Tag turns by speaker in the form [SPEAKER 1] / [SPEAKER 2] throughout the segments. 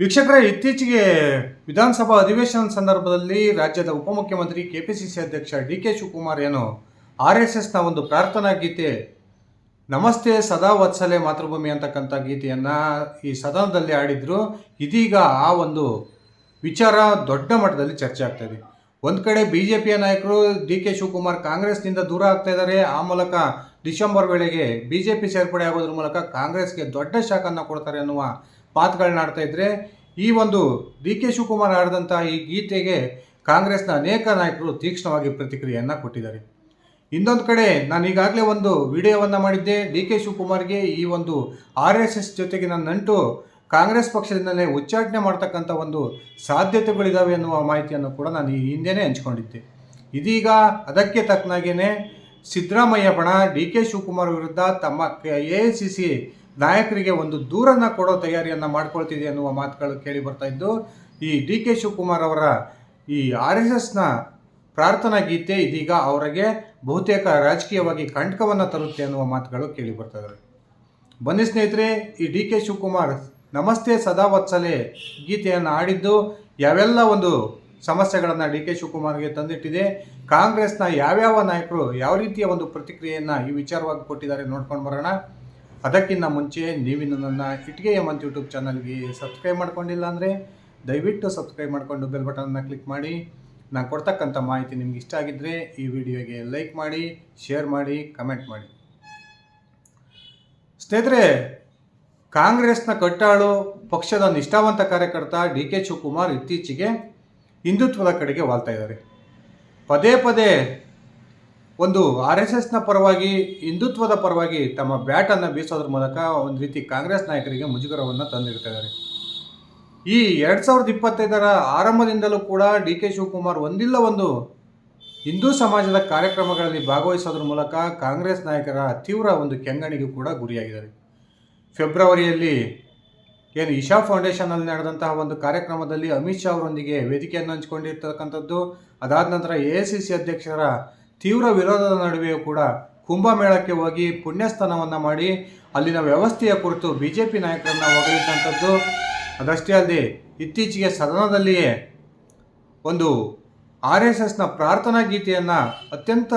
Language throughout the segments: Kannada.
[SPEAKER 1] ವೀಕ್ಷಕರೇ, ಇತ್ತೀಚೆಗೆ ವಿಧಾನಸಭಾ ಅಧಿವೇಶನ ಸಂದರ್ಭದಲ್ಲಿ ರಾಜ್ಯದ ಉಪಮುಖ್ಯಮಂತ್ರಿ ಕೆ ಪಿ ಸಿ ಸಿ ಅಧ್ಯಕ್ಷ ಡಿ ಕೆ ಶಿವಕುಮಾರ್ ಏನು ಆರ್ ಎಸ್ ಎಸ್ನ ಒಂದು ಪ್ರಾರ್ಥನಾ ಗೀತೆ, ನಮಸ್ತೆ ಸದಾ ವತ್ಸಲೆ ಮಾತೃಭೂಮಿ ಅಂತಕ್ಕಂಥ ಗೀತೆಯನ್ನು ಈ ಸದನದಲ್ಲಿ ಆಡಿದ್ರು ಇದೀಗ ಆ ಒಂದು ವಿಚಾರ ದೊಡ್ಡ ಮಟ್ಟದಲ್ಲಿ ಚರ್ಚೆ ಆಗ್ತಾ ಇದೆ. ಒಂದು ಕಡೆ ಬಿ ಜೆ ಪಿಯ ನಾಯಕರು ಡಿ ಕೆ ಶಿವಕುಮಾರ್ ಕಾಂಗ್ರೆಸ್ನಿಂದ ದೂರ ಆಗ್ತಾ ಇದ್ದಾರೆ ಆ ಮೂಲಕ ಡಿಸೆಂಬರ್ ವೇಳೆಗೆ ಬಿ ಜೆ ಪಿ ಸೇರ್ಪಡೆ ಆಗೋದ್ರ ಮೂಲಕ ಕಾಂಗ್ರೆಸ್ಗೆ ದೊಡ್ಡ ಶಾಖನ್ನು ಕೊಡ್ತಾರೆ ಅನ್ನುವ ಮಾತುಗಳನ್ನ ಆಡ್ತಾ ಇದ್ರೆ ಈ ಒಂದು ಡಿ ಕೆ ಶಿವಕುಮಾರ್ ಆಡಿದಂಥ ಈ ಗೀತೆಗೆ ಕಾಂಗ್ರೆಸ್ನ ಅನೇಕ ನಾಯಕರು ತೀಕ್ಷ್ಣವಾಗಿ ಪ್ರತಿಕ್ರಿಯೆಯನ್ನು ಕೊಟ್ಟಿದ್ದಾರೆ. ಇನ್ನೊಂದು ಕಡೆ ನಾನು ಈಗಾಗಲೇ ಒಂದು ವಿಡಿಯೋವನ್ನು ಮಾಡಿದ್ದೆ. ಡಿ ಕೆ ಶಿವಕುಮಾರ್ಗೆ ಈ ಒಂದು ಆರ್ ಎಸ್ ಎಸ್ ಜೊತೆಗಿನ ನಂಟು ಕಾಂಗ್ರೆಸ್ ಪಕ್ಷದಿಂದಲೇ ಉಚ್ಚಾಟನೆ ಮಾಡ್ತಕ್ಕಂಥ ಒಂದು ಸಾಧ್ಯತೆಗಳಿದ್ದಾವೆ ಎನ್ನುವ ಮಾಹಿತಿಯನ್ನು ಕೂಡ ನಾನು ಈ ಹಿಂದೆನೇ ಹಂಚ್ಕೊಂಡಿದ್ದೆ. ಇದೀಗ ಅದಕ್ಕೆ ತಕ್ಕನಾಗೇನೆ ಸಿದ್ದರಾಮಯ್ಯ ಬಣ ಡಿ ಕೆ ಶಿವಕುಮಾರ್ ವಿರುದ್ಧ ತಮ್ಮ ಎ ಐ ಸಿ ಸಿ ನಾಯಕರಿಗೆ ಒಂದು ದೂರನ್ನು ಕೊಡೋ ತಯಾರಿಯನ್ನು ಮಾಡ್ಕೊಳ್ತಿದೆ ಅನ್ನುವ ಮಾತುಗಳು ಕೇಳಿ ಬರ್ತಾ ಇದ್ದು, ಈ ಡಿ ಕೆ ಶಿವಕುಮಾರ್ ಅವರ ಈ ಆರ್ ಎಸ್ ಎಸ್ನ ಪ್ರಾರ್ಥನಾ ಗೀತೆ ಇದೀಗ ಅವರಿಗೆ ಬಹುತೇಕ ರಾಜಕೀಯವಾಗಿ ಕಂಟಕವನ್ನು ತರುತ್ತೆ ಅನ್ನುವ ಮಾತುಗಳು ಕೇಳಿ ಬರ್ತಾ ಇದ್ದಾರೆ ಬನ್ನಿ ಸ್ನೇಹಿತರೆ, ಈ ಡಿ ಕೆ ಶಿವಕುಮಾರ್ ನಮಸ್ತೆ ಸದಾ ವತ್ಸಲೆ ಗೀತೆಯನ್ನು ಆಡಿದ್ದು ಯಾವೆಲ್ಲ ಒಂದು ಸಮಸ್ಯೆಗಳನ್ನು ಡಿ ಕೆ ಶಿವಕುಮಾರ್ಗೆ ತಂದಿಟ್ಟಿದೆ, ಕಾಂಗ್ರೆಸ್ನ ಯಾವ್ಯಾವ ನಾಯಕರು ಯಾವ ರೀತಿಯ ಒಂದು ಪ್ರತಿಕ್ರಿಯೆಯನ್ನು ಈ ವಿಚಾರವಾಗಿ ಕೊಟ್ಟಿದ್ದಾರೆ ನೋಡ್ಕೊಂಡು ಬರೋಣ. ಅದಕ್ಕಿಂತ ಮುಂಚೆ ನೀವಿನ್ನು ನನ್ನ ಇಟ್ಗೆಯ ಮಂತ್ ಯೂಟ್ಯೂಬ್ ಚಾನಲ್ಗೆ ಸಬ್ಸ್ಕ್ರೈಬ್ ಮಾಡ್ಕೊಂಡಿಲ್ಲ ಅಂದರೆ ದಯವಿಟ್ಟು ಸಬ್ಸ್ಕ್ರೈಬ್ ಮಾಡಿಕೊಂಡು ಬೆಲ್ ಬಟನ್ನ ಕ್ಲಿಕ್ ಮಾಡಿ. ನಾನು ಕೊಡ್ತಕ್ಕಂಥ ಮಾಹಿತಿ ನಿಮ್ಗೆ ಇಷ್ಟ ಆಗಿದ್ದರೆ ಈ ವಿಡಿಯೋಗೆ ಲೈಕ್ ಮಾಡಿ, ಶೇರ್ ಮಾಡಿ, ಕಮೆಂಟ್ ಮಾಡಿ. ಸ್ನೇಹಿತರೆ, ಕಾಂಗ್ರೆಸ್ನ ಕಟ್ಟಾಳು, ಪಕ್ಷದ ನಿಷ್ಠಾವಂತ ಕಾರ್ಯಕರ್ತ ಡಿ ಕೆ ಶಿವಕುಮಾರ್ ಇತ್ತೀಚೆಗೆ ಹಿಂದುತ್ವದ ಕಡೆಗೆ ವಾಲ್ತಾ ಇದ್ದಾರೆ. ಪದೇ ಪದೇ ಒಂದು ಆರ್ ಎಸ್ ಎಸ್ನ ಪರವಾಗಿ, ಹಿಂದುತ್ವದ ಪರವಾಗಿ ತಮ್ಮ ಬ್ಯಾಟನ್ನು ಬೀಸೋದ್ರ ಮೂಲಕ ಒಂದು ರೀತಿ ಕಾಂಗ್ರೆಸ್ ನಾಯಕರಿಗೆ ಮುಜುಗರವನ್ನು ತಂದಿರ್ತಿದ್ದಾರೆ ಈ ಎರಡು ಸಾವಿರದ ಇಪ್ಪತ್ತೈದರ ಆರಂಭದಿಂದಲೂ ಕೂಡ ಡಿ ಕೆ ಶಿವಕುಮಾರ್ ಒಂದಿಲ್ಲ ಒಂದು ಹಿಂದೂ ಸಮಾಜದ ಕಾರ್ಯಕ್ರಮಗಳಲ್ಲಿ ಭಾಗವಹಿಸೋದ್ರ ಮೂಲಕ ಕಾಂಗ್ರೆಸ್ ನಾಯಕರ ತೀವ್ರ ಒಂದು ಕೆಂಗಣಿಗೂ ಕೂಡ ಗುರಿಯಾಗಿದ್ದಾರೆ. ಫೆಬ್ರವರಿಯಲ್ಲಿ ಏನು ಇಶಾ ಫೌಂಡೇಶನಲ್ಲಿ ನಡೆದಂತಹ ಒಂದು ಕಾರ್ಯಕ್ರಮದಲ್ಲಿ ಅಮಿತ್ ಶಾ ಅವರೊಂದಿಗೆ ವೇದಿಕೆಯನ್ನು ಹಂಚಿಕೊಂಡಿರ್ತಕ್ಕಂಥದ್ದು. ಅದಾದ ನಂತರ ಎ ಸಿ ಸಿ ಅಧ್ಯಕ್ಷರ ತೀವ್ರ ವಿರೋಧದ ನಡುವೆಯೂ ಕೂಡ ಕುಂಭಮೇಳಕ್ಕೆ ಹೋಗಿ ಪುಣ್ಯಸ್ಥಾನವನ್ನು ಮಾಡಿ ಅಲ್ಲಿನ ವ್ಯವಸ್ಥೆಯ ಕುರಿತು ಬಿ ಜೆ ಪಿ ನಾಯಕರನ್ನು ಹೊಗಳಿದ್ದಂಥದ್ದು ಅದಷ್ಟೇ ಅಲ್ಲದೆ ಇತ್ತೀಚೆಗೆ ಸದನದಲ್ಲಿಯೇ ಒಂದು ಆರ್ ಎಸ್ ಎಸ್ನ ಪ್ರಾರ್ಥನಾ ಗೀತೆಯನ್ನು ಅತ್ಯಂತ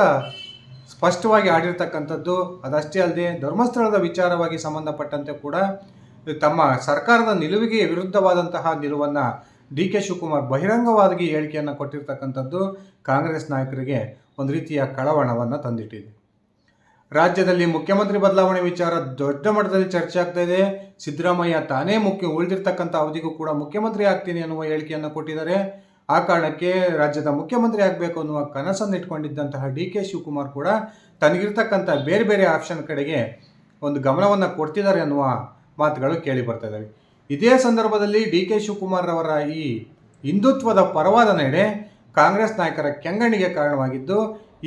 [SPEAKER 1] ಸ್ಪಷ್ಟವಾಗಿ ಆಡಿರ್ತಕ್ಕಂಥದ್ದು ಅದಷ್ಟೇ ಅಲ್ಲದೆ ಧರ್ಮಸ್ಥಳದ ವಿಚಾರವಾಗಿ ಸಂಬಂಧಪಟ್ಟಂತೆ ಕೂಡ ತಮ್ಮ ಸರ್ಕಾರದ ನಿಲುವಿಗೆ ವಿರುದ್ಧವಾದಂತಹ ನಿಲುವನ್ನು ಡಿ ಕೆ ಶಿವಕುಮಾರ್ ಬಹಿರಂಗವಾಗಿ ಹೇಳಿಕೆಯನ್ನು ಕೊಟ್ಟಿರ್ತಕ್ಕಂಥದ್ದು ಕಾಂಗ್ರೆಸ್ ನಾಯಕರಿಗೆ. ಒಂದು ರೀತಿಯ ಕಳವಳವನ್ನು ತಂದಿಟ್ಟಿದೆ. ರಾಜ್ಯದಲ್ಲಿ ಮುಖ್ಯಮಂತ್ರಿ ಬದಲಾವಣೆ ವಿಚಾರ ದೊಡ್ಡ ಮಟ್ಟದಲ್ಲಿ ಚರ್ಚೆ ಆಗ್ತಾ ಇದೆ. ಸಿದ್ದರಾಮಯ್ಯ ತಾನೇ ಮುಖ್ಯ ಉಳಿದಿರ್ತಕ್ಕಂಥ ಅವಧಿಗೂ ಕೂಡ ಮುಖ್ಯಮಂತ್ರಿ ಆಗ್ತೀನಿ ಅನ್ನುವ ಹೇಳಿಕೆಯನ್ನು ಕೊಟ್ಟಿದ್ದಾರೆ. ಆ ಕಾರಣಕ್ಕೆ ರಾಜ್ಯದ ಮುಖ್ಯಮಂತ್ರಿ ಆಗಬೇಕು ಅನ್ನುವ ಕನಸನ್ನು ಇಟ್ಕೊಂಡಿದ್ದಂತಹ ಡಿ ಕೆ ಶಿವಕುಮಾರ್ ಕೂಡ ತನಗಿರ್ತಕ್ಕಂಥ ಬೇರೆ ಬೇರೆ ಆಪ್ಷನ್ ಕಡೆಗೆ ಒಂದು ಗಮನವನ್ನು ಕೊಡ್ತಿದ್ದಾರೆ ಅನ್ನುವ ಮಾತುಗಳು ಕೇಳಿ ಬರ್ತಾ ಇದ್ದಾವೆ ಇದೇ ಸಂದರ್ಭದಲ್ಲಿ ಡಿ ಕೆ ಶಿವಕುಮಾರ್ ಅವರ ಈ ಹಿಂದುತ್ವದ ಪರವಾದ ನಡೆ ಕಾಂಗ್ರೆಸ್ ನಾಯಕರ ಕೆಂಗಣ್ಣಿಗೆ ಕಾರಣವಾಗಿದ್ದು,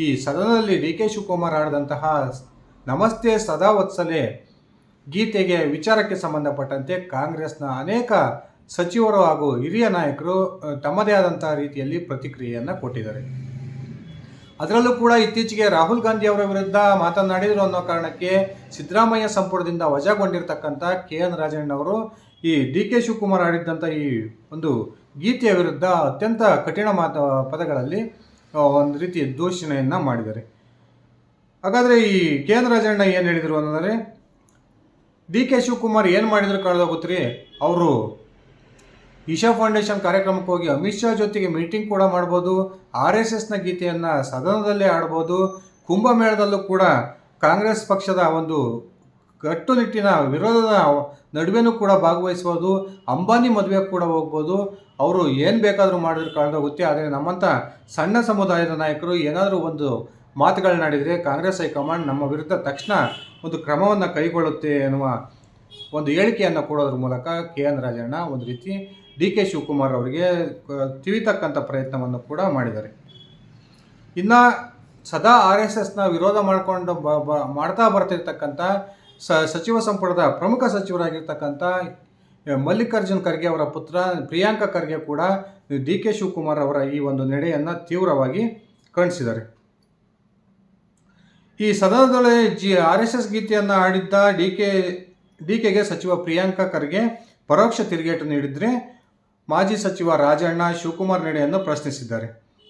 [SPEAKER 1] ಈ ಸದನದಲ್ಲಿ ಡಿ ಕೆ ಶಿವಕುಮಾರ್ ಆಡಿದಂತಹ ನಮಸ್ತೆ ಸದಾ ವತ್ಸಲೆ ಗೀತೆಗೆ ವಿಚಾರಕ್ಕೆ ಸಂಬಂಧಪಟ್ಟಂತೆ ಕಾಂಗ್ರೆಸ್ನ ಅನೇಕ ಸಚಿವರು ಹಾಗೂ ಹಿರಿಯ ನಾಯಕರು ತಮ್ಮದೇ ಆದಂತಹ ರೀತಿಯಲ್ಲಿ ಪ್ರತಿಕ್ರಿಯೆಯನ್ನು ಕೊಟ್ಟಿದ್ದಾರೆ. ಅದರಲ್ಲೂ ಕೂಡ ಇತ್ತೀಚೆಗೆ ರಾಹುಲ್ ಗಾಂಧಿ ಅವರ ವಿರುದ್ಧ ಮಾತನಾಡಿದರು ಅನ್ನೋ ಕಾರಣಕ್ಕೆ ಸಿದ್ದರಾಮಯ್ಯ ಸಂಪುಟದಿಂದ ವಜಾಗೊಂಡಿರ್ತಕ್ಕಂಥ ಕೆ ಎನ್ ರಾಜಣ್ಣವರು ಈ ಡಿ ಕೆ ಶಿವಕುಮಾರ್ ಆಡಿದ್ದಂಥ ಈ ಒಂದು ಗೀತೆಯ ವಿರುದ್ಧ ಅತ್ಯಂತ ಕಠಿಣ ಮಾತ, ಪದಗಳಲ್ಲಿ ಒಂದು ರೀತಿ ದೂಷಣೆಯನ್ನು ಮಾಡಿದ್ದಾರೆ. ಹಾಗಾದರೆ ಈ ಕೇಂದ್ರ ರಾಜಣ್ಣ ಏನು ಹೇಳಿದರು ಅಂದರೆ ಡಿ ಕೆ ಶಿವಕುಮಾರ್ ಏನು ಮಾಡಿದ್ರು ಕಳೆದೋಗುತ್ತೀರಿ ಅವರು ಈಶಾ ಫೌಂಡೇಶನ್ ಕಾರ್ಯಕ್ರಮಕ್ಕೆ ಹೋಗಿ ಅಮಿತ್ ಶಾ ಜೊತೆಗೆ ಮೀಟಿಂಗ್ ಕೂಡ ಮಾಡ್ಬೋದು, ಆರ್ ಎಸ್ ಎಸ್ನ ಗೀತೆಯನ್ನು ಸದನದಲ್ಲೇ ಆಡ್ಬೋದು, ಕುಂಭಮೇಳದಲ್ಲೂ ಕೂಡ ಕಾಂಗ್ರೆಸ್ ಪಕ್ಷದ ಒಂದು ಕಟ್ಟುನಿಟ್ಟಿನ ವಿರೋಧದ ನಡುವೆನೂ ಕೂಡ ಭಾಗವಹಿಸ್ಬೋದು ಅಂಬಾನಿ ಮದುವೆ ಕೂಡ ಹೋಗ್ಬೋದು. ಅವರು ಏನು ಬೇಕಾದರೂ ಮಾಡಿದ್ರೆ ಕಳೆದೋಗುತ್ತೆ ಆದರೆ ನಮ್ಮಂಥ ಸಣ್ಣ ಸಮುದಾಯದ ನಾಯಕರು ಏನಾದರೂ ಒಂದು ಮಾತುಗಳನ್ನಾಡಿದರೆ ಕಾಂಗ್ರೆಸ್ ಹೈಕಮಾಂಡ್ ನಮ್ಮ ವಿರುದ್ಧ ತಕ್ಷಣ ಒಂದು ಕ್ರಮವನ್ನು ಕೈಗೊಳ್ಳುತ್ತೆ ಎನ್ನುವ ಒಂದು ಹೇಳಿಕೆಯನ್ನು ಕೊಡೋದ್ರ ಮೂಲಕ ಕೆ ಎನ್ ರಾಜಣ್ಣ ಒಂದು ರೀತಿ ಡಿ ಕೆ ಶಿವಕುಮಾರ್ ಅವರಿಗೆ ತಿಳಿತಕ್ಕಂಥ ಪ್ರಯತ್ನವನ್ನು ಕೂಡ ಮಾಡಿದ್ದಾರೆ. ಇನ್ನು ಸದಾ ಆರ್ ಎಸ್ ಎಸ್ನ ವಿರೋಧ ಮಾಡಿಕೊಂಡು ಬ ಮಾಡ್ತಾ ಬರ್ತಿರ್ತಕ್ಕಂಥ ಸಚಿವ ಸಂಪುಟದ ಪ್ರಮುಖ ಸಚಿವರಾಗಿರ್ತಕ್ಕಂಥ ಮಲ್ಲಿಕಾರ್ಜುನ್ ಖರ್ಗೆ ಅವರ ಪುತ್ರ ಪ್ರಿಯಾಂಕ ಖರ್ಗೆ ಕೂಡ ಡಿ ಕೆ ಶಿವಕುಮಾರ್ ಅವರ ಈ ಒಂದು ನಡೆಯನ್ನು ತೀವ್ರವಾಗಿ ಖಂಡಿಸಿದ್ದಾರೆ. ಈ ಸದನದೊಳಗೆ ಜಿ ಆರ್ ಎಸ್ ಎಸ್ ಗೀತೆಯನ್ನು ಆಡಿದ್ದ ಡಿ ಕೆ, ಡಿ ಕೆಗೆ ಸಚಿವ ಪ್ರಿಯಾಂಕ ಖರ್ಗೆ ಪರೋಕ್ಷ ತಿರುಗೇಟು ನೀಡಿದರೆ ಮಾಜಿ ಸಚಿವ ರಾಜಣ್ಣ ಶಿವಕುಮಾರ್ ನಡೆಯನ್ನು ಪ್ರಶ್ನಿಸಿದ್ದಾರೆ.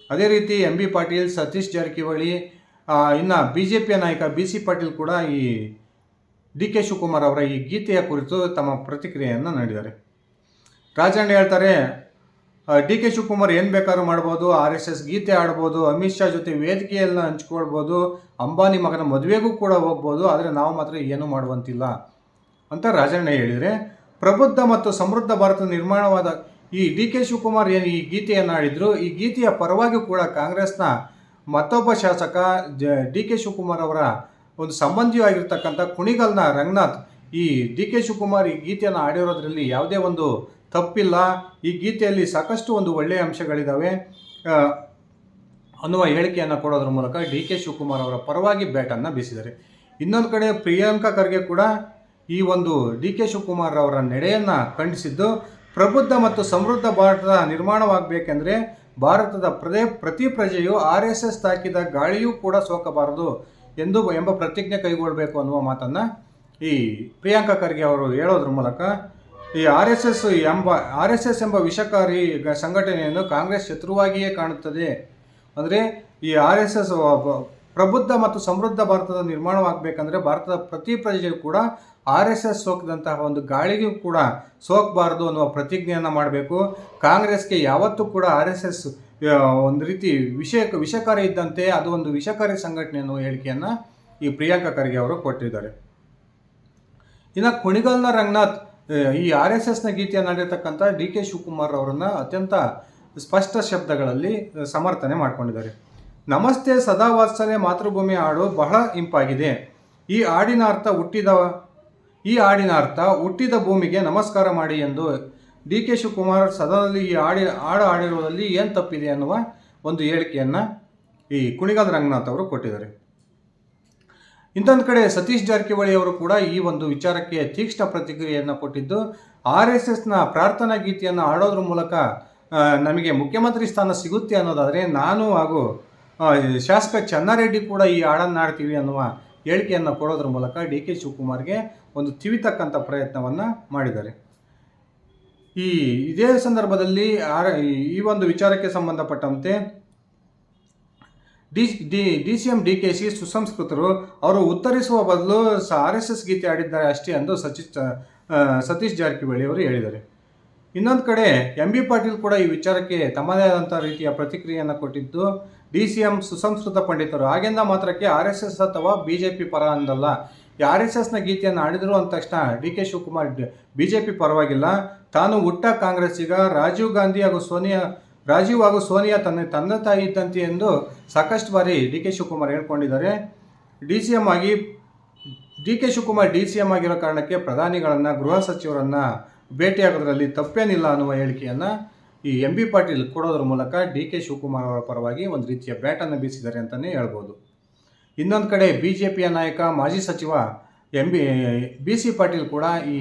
[SPEAKER 1] ಅದೇ ರೀತಿ ಎಂ ಬಿ ಪಾಟೀಲ್, ಸತೀಶ್ ಜಾರಕಿಹೊಳಿ ಇನ್ನು ಬಿ ಜೆ ಪಿಯ ನಾಯಕ ಬಿ ಸಿ ಪಾಟೀಲ್ ಕೂಡ ಈ ಡಿ ಕೆ ಶಿವಕುಮಾರ್ ಅವರ ಈ ಗೀತೆಯ ಕುರಿತು ತಮ್ಮ ಪ್ರತಿಕ್ರಿಯೆಯನ್ನು ನೀಡಿದ್ದಾರೆ. ರಾಜಣ್ಣ ಹೇಳ್ತಾರೆ ಡಿ ಕೆ ಶಿವಕುಮಾರ್ ಏನು ಬೇಕಾದ್ರೂ ಮಾಡ್ಬೋದು, ಆರ್ ಎಸ್ ಎಸ್ ಗೀತೆ ಆಡ್ಬೋದು, ಅಮಿತ್ ಶಾ ಜೊತೆ ವೇದಿಕೆಯನ್ನು ಹಂಚ್ಕೊಳ್ಬೋದು, ಅಂಬಾನಿ ಮಗನ ಮದುವೆಗೂ ಕೂಡ ಹೋಗ್ಬೋದು, ಆದರೆ ನಾವು ಮಾತ್ರ ಏನೂ ಮಾಡುವಂತಿಲ್ಲ ಅಂತ ರಾಜಣ್ಣ ಹೇಳಿದರೆ, ಪ್ರಬುದ್ಧ ಮತ್ತು ಸಮೃದ್ಧ ಭಾರತ ನಿರ್ಮಾಣವಾದ ಈ ಡಿ ಕೆ ಶಿವಕುಮಾರ್ ಏನು ಈ ಗೀತೆಯನ್ನು ಆಡಿದ್ರು, ಈ ಗೀತೆಯ ಪರವಾಗಿ ಕೂಡ ಕಾಂಗ್ರೆಸ್ನ ಮತ್ತೊಬ್ಬ ಶಾಸಕ ಡಿ ಕೆ ಶಿವಕುಮಾರ್ ಅವರ ಒಂದು ಸಂಬಂಧಿಯಾಗಿರ್ತಕ್ಕಂಥ ಕುಣಿಗಲ್ನ ರಂಗನಾಥ್, ಈ ಡಿ ಕೆ ಶಿವಕುಮಾರ್ ಈ ಗೀತೆಯನ್ನು ಆಡಿರೋದ್ರಲ್ಲಿ ಯಾವುದೇ ಒಂದು ತಪ್ಪಿಲ್ಲ. ಈ ಗೀತೆಯಲ್ಲಿ ಸಾಕಷ್ಟು ಒಂದು ಒಳ್ಳೆಯ ಅಂಶಗಳಿದ್ದಾವೆ ಅನ್ನುವ ಹೇಳಿಕೆಯನ್ನು ಕೊಡೋದ್ರ ಮೂಲಕ ಡಿ ಕೆ ಶಿವಕುಮಾರ್ ಅವರ ಪರವಾಗಿ ಬ್ಯಾಟನ್ನು ಬೀಸಿದ್ದಾರೆ. ಇನ್ನೊಂದು ಕಡೆ ಪ್ರಿಯಾಂಕಾ ಖರ್ಗೆ ಕೂಡ ಈ ಒಂದು ಡಿ ಕೆ ಶಿವಕುಮಾರ್ ಅವರ ನಡೆಯನ್ನು ಖಂಡಿಸಿದ್ದು, ಪ್ರಬುದ್ಧ ಮತ್ತು ಸಮೃದ್ಧ ಭಾರತದ ನಿರ್ಮಾಣವಾಗಬೇಕೆಂದರೆ ಭಾರತದ ಪ್ರದೇ, ಪ್ರತಿ ಪ್ರಜೆಯು ಆರ್ ಎಸ್ ಎಸ್ ತಾಕಿದ ಗಾಳಿಯೂ ಕೂಡ ಸೋಕಬಾರದು. ಎಂದು ಎಂಬ ಪ್ರತಿಜ್ಞೆ ಕೈಗೊಳ್ಳಬೇಕು ಅನ್ನುವ ಮಾತನ್ನು ಈ ಪ್ರಿಯಾಂಕಾ ಖರ್ಗೆ ಅವರು ಹೇಳೋದ್ರ ಮೂಲಕ ಈ ಆರ್ ಎಸ್ ಎಸ್ ಎಂಬ, ಆರ್ ಎಸ್ ಎಸ್ ಎಂಬ ವಿಷಕಾರಿ ಸಂಘಟನೆಯನ್ನು ಕಾಂಗ್ರೆಸ್ ಶತ್ರುವಾಗಿಯೇ ಕಾಣುತ್ತದೆ. ಅಂದರೆ ಈ ಆರ್ ಎಸ್ ಎಸ್ ಪ್ರಬುದ್ಧ ಮತ್ತು ಸಮೃದ್ಧ ಭಾರತದ ನಿರ್ಮಾಣವಾಗಬೇಕಂದ್ರೆ ಭಾರತದ ಪ್ರತಿ ಪ್ರಜೆಯು ಕೂಡ ಆರ್ ಎಸ್ ಎಸ್ ಸೋಕಿದಂತಹ ಒಂದು ಗಾಳಿಗೂ ಕೂಡ ಸೋಕಬಾರದು ಅನ್ನುವ ಪ್ರತಿಜ್ಞೆಯನ್ನು ಮಾಡಬೇಕು. ಕಾಂಗ್ರೆಸ್ಗೆ ಯಾವತ್ತೂ ಕೂಡ ಆರ್ ಎಸ್ ಎಸ್ ಒಂದು ರೀತಿ ವಿಷಯ ವಿಷಕಾರಿ ಇದ್ದಂತೆ ಅದು ಒಂದು ವಿಷಕಾರಿ ಸಂಘಟನೆ ಅನ್ನೋ ಹೇಳಿಕೆಯನ್ನು ಈ ಪ್ರಿಯಾಂಕಾ ಖರ್ಗೆ ಅವರು ಕೊಟ್ಟಿದ್ದಾರೆ. ಇನ್ನು ಕುಣಿಗಲ್ನ ರಂಗನಾಥ್ ಈ ಆರ್ ಎಸ್ ಎಸ್ನ ಗೀತೆಯನ್ನು ಆಡಿರ್ತಕ್ಕಂಥ ಡಿ ಕೆ ಶಿವಕುಮಾರ್ ಅವರನ್ನು ಅತ್ಯಂತ ಸ್ಪಷ್ಟ ಶಬ್ದಗಳಲ್ಲಿ ಸಮರ್ಥನೆ ಮಾಡಿಕೊಂಡಿದ್ದಾರೆ. ನಮಸ್ತೆ ಸದಾ ವಾತ್ಸಲ್ಯ, ಮಾತೃಭೂಮಿ ಹಾಡು ಬಹಳ ಇಂಪಾಗಿದೆ. ಈ ಹಾಡಿನ ಅರ್ಥ ಹುಟ್ಟಿದ ಈ ಹಾಡಿನ ಅರ್ಥ ಹುಟ್ಟಿದ ಭೂಮಿಗೆ ನಮಸ್ಕಾರ ಮಾಡಿ ಎಂದು ಡಿ ಕೆ ಶಿವಕುಮಾರ್ ಸದನದಲ್ಲಿ ಈ ಹಾಡಿ ಹಾಡು ಹಾಡಿರುವುದರಲ್ಲಿ ಏನು ತಪ್ಪಿದೆ ಅನ್ನುವ ಒಂದು ಹೇಳಿಕೆಯನ್ನು ಈ ಕುಣಿಗಾದ ರಂಗನಾಥ್ ಅವರು ಕೊಟ್ಟಿದ್ದಾರೆ. ಇನ್ನೊಂದು ಕಡೆ ಸತೀಶ್ ಜಾರಕಿಹೊಳಿ ಅವರು ಕೂಡ ಈ ಒಂದು ವಿಚಾರಕ್ಕೆ ತೀಕ್ಷ್ಣ ಪ್ರತಿಕ್ರಿಯೆಯನ್ನು ಕೊಟ್ಟಿದ್ದು, ಆರ್ ಎಸ್ ಎಸ್ನ ಪ್ರಾರ್ಥನಾ ಗೀತೆಯನ್ನು ಹಾಡೋದ್ರ ಮೂಲಕ ನಮಗೆ ಮುಖ್ಯಮಂತ್ರಿ ಸ್ಥಾನ ಸಿಗುತ್ತೆ ಅನ್ನೋದಾದರೆ ನಾನು ಹಾಗೂ ಶಾಸಕ ಚನ್ನಾರೆಡ್ಡಿ ಕೂಡ ಈ ಹಾಡನ್ನು ಹಾಡ್ತೀವಿ ಅನ್ನುವ ಹೇಳಿಕೆಯನ್ನು ಕೊಡೋದ್ರ ಮೂಲಕ ಡಿ ಕೆ ಶಿವಕುಮಾರ್ಗೆ ಒಂದು ತಿವಿತಕ್ಕಂಥ ಪ್ರಯತ್ನವನ್ನು ಮಾಡಿದ್ದಾರೆ. ಈ ಇದೇ ಸಂದರ್ಭದಲ್ಲಿ ಈ ಒಂದು ವಿಚಾರಕ್ಕೆ ಸಂಬಂಧಪಟ್ಟಂತೆ D D D C M D K C ಸುಸಂಸ್ಕೃತರು ಅವರು ಉತ್ತರಿಸುವ ಬದಲು ಆರ್ ಎಸ್ ಎಸ್ ಗೀತೆ ಆಡಿದ್ದಾರೆ ಅಷ್ಟೇ ಎಂದು ಸಚಿತ್ ಸತೀಶ್ ಜಾರಕಿಹೊಳಿ ಅವರು ಹೇಳಿದ್ದಾರೆ. ಇನ್ನೊಂದು ಕಡೆ ಎಂ ಬಿ ಪಾಟೀಲ್ ಕೂಡ ಈ ವಿಚಾರಕ್ಕೆ ತಮ್ಮದೇ ಆದಂಥ ರೀತಿಯ ಪ್ರತಿಕ್ರಿಯೆಯನ್ನು ಕೊಟ್ಟಿದ್ದು ಡಿ ಸಿ ಎಂ ಸುಸಂಸ್ಕೃತ ಪಂಡಿತರು, ಹಾಗೆಂದ ಮಾತ್ರಕ್ಕೆ ಆರ್ ಎಸ್ ಎಸ್ ಅಥವಾ ಬಿ ಜೆ ಪಿ ಪರ ಅಂದಲ್ಲ. ಆರ್ ಎಸ್ ಎಸ್ನ ಗೀತೆಯನ್ನು ಆಡಿದ್ರು ಅಂದ ತಕ್ಷಣ D K Shivakumar B J P ಪರವಾಗಿಲ್ಲ. ತಾನು ಹುಟ್ಟ ಕಾಂಗ್ರೆಸ್ಸಿಗ ರಾಜೀವ್ ಗಾಂಧಿ ಹಾಗೂ ಸೋನಿಯಾ ರಾಜೀವ್ ಹಾಗೂ ಸೋನಿಯಾ ತನ್ನ ತನ್ನ ತಾಯಿ ಇದ್ದಂತೆ ಎಂದು ಸಾಕಷ್ಟು ಬಾರಿ ಡಿ ಕೆ ಶಿವಕುಮಾರ್ ಹೇಳ್ಕೊಂಡಿದ್ದಾರೆ. ಡಿ ಸಿ ಎಂ ಆಗಿ D K Shivakumar D C M ಆಗಿರೋ ಕಾರಣಕ್ಕೆ ಪ್ರಧಾನಿಗಳನ್ನು, ಗೃಹ ಸಚಿವರನ್ನು ಭೇಟಿಯಾಗೋದ್ರಲ್ಲಿ ತಪ್ಪೇನಿಲ್ಲ ಅನ್ನುವ ಹೇಳಿಕೆಯನ್ನು ಈ ಎಂ ಬಿ ಪಾಟೀಲ್ ಕೊಡೋದ್ರ ಮೂಲಕ ಡಿ ಕೆ ಶಿವಕುಮಾರ್ ಅವರ ಪರವಾಗಿ ಒಂದು ರೀತಿಯ ಬ್ಯಾಟನ್ನು ಬೀಸಿದ್ದಾರೆ ಅಂತಲೇ ಹೇಳ್ಬೋದು. ಇನ್ನೊಂದು ಕಡೆ ಬಿ ಜೆ ಪಿಯ ನಾಯಕ, ಮಾಜಿ ಸಚಿವ M B B C Patil ಕೂಡ ಈ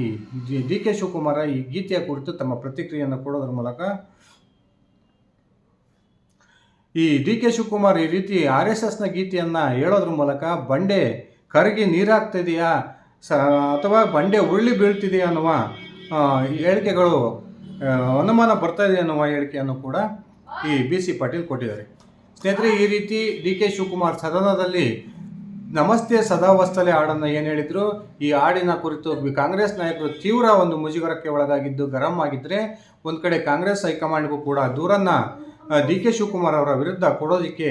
[SPEAKER 1] ಡಿ ಕೆ ಶಿವಕುಮಾರ ಈ ಗೀತೆಯ ಕುರಿತು ತಮ್ಮ ಪ್ರತಿಕ್ರಿಯೆಯನ್ನು ಕೊಡೋದ್ರ ಮೂಲಕ ಈ ಡಿ ಕೆ ಶಿವಕುಮಾರ್ ಈ ರೀತಿ ಆರ್ ಎಸ್ ಎಸ್ನ ಗೀತೆಯನ್ನು ಹೇಳೋದ್ರ ಮೂಲಕ ಬಂಡೆ ಕರಗಿ ನೀರಾಗ್ತಿದೆಯಾ, ಸ, ಅಥವಾ ಬಂಡೆ ಉರುಳಿ ಬೀಳ್ತಿದೆಯಾ ಅನ್ನುವ ಹೇಳಿಕೆಗಳು ಅನುಮಾನ ಬರ್ತಾ ಇದೆ ಅನ್ನುವ ಹೇಳಿಕೆಯನ್ನು ಕೂಡ ಈ ಬಿ ಸಿ ಪಾಟೀಲ್ ಕೊಟ್ಟಿದ್ದಾರೆ. ಸ್ನೇಹಿತರೆ, ಈ ರೀತಿ ಡಿ ಕೆ ಶಿವಕುಮಾರ್ ಸದನದಲ್ಲಿ ನಮಸ್ತೆ ಸದಾ ವಸ್ತಲೆ ಹಾಡನ್ನು ಏನು ಹೇಳಿದ್ರು? ಈ ಹಾಡಿನ ಕುರಿತು ಕಾಂಗ್ರೆಸ್ ನಾಯಕರು ತೀವ್ರ ಒಂದು ಮುಜುಗರಕ್ಕೆ ಒಳಗಾಗಿದ್ದು, ಗರಂ ಆಗಿದ್ದರೆ ಒಂದು ಕಡೆ ಕಾಂಗ್ರೆಸ್ ಹೈಕಮಾಂಡ್ಗೂ ಕೂಡ ದೂರನ್ನು ಡಿ ಕೆ ಶಿವಕುಮಾರ್ ಅವರ ವಿರುದ್ಧ ಕೊಡೋದಕ್ಕೆ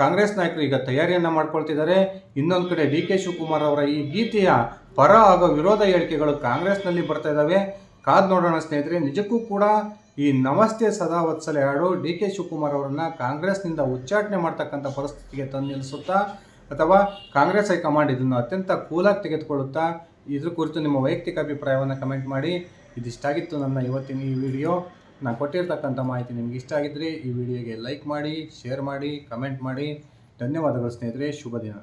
[SPEAKER 1] ಕಾಂಗ್ರೆಸ್ ನಾಯಕರು ಈಗ ತಯಾರಿಯನ್ನು ಮಾಡ್ಕೊಳ್ತಿದ್ದಾರೆ. ಇನ್ನೊಂದು ಕಡೆ ಡಿ ಕೆ ಶಿವಕುಮಾರ್ ಅವರ ಈ ಗೀತೆಯ ಪರ ಹಾಗೂ ವಿರೋಧ ಹೇಳಿಕೆಗಳು ಕಾಂಗ್ರೆಸ್ನಲ್ಲಿ ಬರ್ತಾ ಇದ್ದಾವೆ ಕಾದ್ ನೋಡೋಣ ಸ್ನೇಹಿತರೆ, ನಿಜಕ್ಕೂ ಕೂಡ ಈ ನಮಸ್ತೆ ಸದಾ ವತ್ಸಲೆ ಹಾಡು ಡಿ ಕೆ ಶಿವಕುಮಾರ್ ಅವರನ್ನು ಕಾಂಗ್ರೆಸ್ನಿಂದ ಉಚ್ಚಾಟನೆ ಮಾಡ್ತಕ್ಕಂಥ ಪರಿಸ್ಥಿತಿಗೆ ತಂದು ನಿಲ್ಲಿಸುತ್ತಾ, ಅಥವಾ ಕಾಂಗ್ರೆಸ್ ಹೈಕಮಾಂಡ್ ಇದನ್ನು ಅತ್ಯಂತ ಕೂಲಾಗಿ ತೆಗೆದುಕೊಳ್ಳುತ್ತಾ, ಇದ್ರ ಕುರಿತು ನಿಮ್ಮ ವೈಯಕ್ತಿಕ ಅಭಿಪ್ರಾಯವನ್ನು ಕಮೆಂಟ್ ಮಾಡಿ. ಇದಿಷ್ಟಾಗಿತ್ತು ನನ್ನ ಇವತ್ತಿನ ಈ ವಿಡಿಯೋ. ನಾನು ಕೊಟ್ಟಿರ್ತಕ್ಕಂಥ ಮಾಹಿತಿ ನಿಮ್ಗೆ ಇಷ್ಟ ಆಗಿದ್ದರೆ ಈ ವಿಡಿಯೋಗೆ ಲೈಕ್ ಮಾಡಿ, ಶೇರ್ ಮಾಡಿ, ಕಮೆಂಟ್ ಮಾಡಿ. ಧನ್ಯವಾದಗಳು ಸ್ನೇಹಿತರೆ. ಶುಭ ದಿನ.